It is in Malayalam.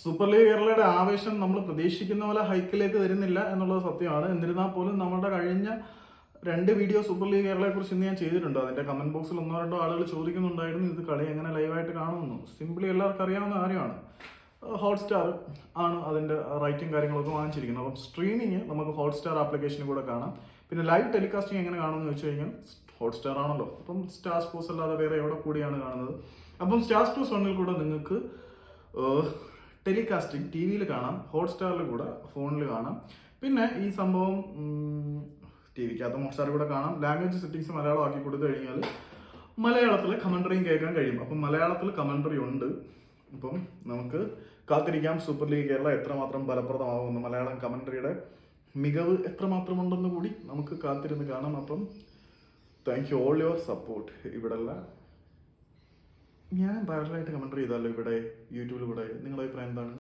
സൂപ്പർ ലീഗ് കേരളയുടെ ആവേശം നമ്മൾ പ്രതീക്ഷിക്കുന്ന പോലെ ഹൈക്കിലേക്ക് തരുന്നില്ല എന്നുള്ളത് സത്യമാണ്. എന്നിരുന്നാൽ പോലും നമ്മുടെ കഴിഞ്ഞ രണ്ട് വീഡിയോ സൂപ്പർ ലീഗ് കേരളയെ കുറിച്ച് ഇന്ന് ഞാൻ ചെയ്തിട്ടുണ്ട്. അതിന്റെ കമന്റ് ബോക്സിൽ ഒന്നോ രണ്ടോ ആളുകൾ ചോദിക്കുന്നുണ്ടായിരുന്നു ഇത് കളി എങ്ങനെ ലൈവായിട്ട് കാണുമെന്ന്. സിമ്പിളി എല്ലാവർക്കും അറിയാവുന്ന കാര്യമാണ്. ഹോട്ട്സ്റ്റാർ ആണ് അതിന്റെ റൈറ്റും കാര്യങ്ങളൊക്കെ വാങ്ങിച്ചിരിക്കുന്നത്. അപ്പം സ്ട്രീമിങ് നമുക്ക് ഹോട്ട്സ്റ്റാർ ആപ്ലിക്കേഷനിൽ കൂടെ കാണാം. പിന്നെ ലൈവ് ടെലികാസ്റ്റിംഗ് എങ്ങനെ കാണുമെന്ന് വെച്ച് കഴിഞ്ഞാൽ ഹോട്ട്സ്റ്റാർ ആണല്ലോ. അപ്പം സ്റ്റാർ സ്പോർട്സ് അല്ലാതെ വേറെ എവിടെ കൂടിയാണ് കാണുന്നത്? അപ്പം സ്റ്റാർ സ്പോർട്സ് വണ്ണിൽ കൂടെ നിങ്ങൾക്ക് ടെലികാസ്റ്റിംഗ് ടി വിയിൽ കാണാം ഹോട്ട്സ്റ്റാറിൽ കൂടെ ഫോണിൽ കാണാം. പിന്നെ ഈ സംഭവം ടി വിക്കകത്ത് ഹോട്ട്സ്റ്റാറിൽ കൂടെ കാണാം. ലാംഗ്വേജ് സെറ്റിങ്സ് മലയാളം ആക്കി കൊടുത്തു കഴിഞ്ഞാൽ മലയാളത്തിൽ കമൻട്രിയും കേൾക്കാൻ കഴിയും. അപ്പം മലയാളത്തിൽ കമൻട്രി ഉണ്ട്. അപ്പം നമുക്ക് കാത്തിരിക്കാം. സൂപ്പർ ലീഗ് കേരള എത്രമാത്രം ഫലപ്രദമാകുമെന്ന് മലയാളം കമൻട്രിയുടെ മികവ് എത്രമാത്രം ഉണ്ടെന്ന് കൂടി നമുക്ക് കാത്തിരുന്ന് കാണാം. അപ്പം thank you all your support ഇവിടെല്ല ഞാൻ വൈറലായിട്ട് കമൻട്രി ചെയ്താലോ ഇവിടെ യൂട്യൂബിൽ കൂടെ? നിങ്ങളുടെ അഭിപ്രായം എന്താ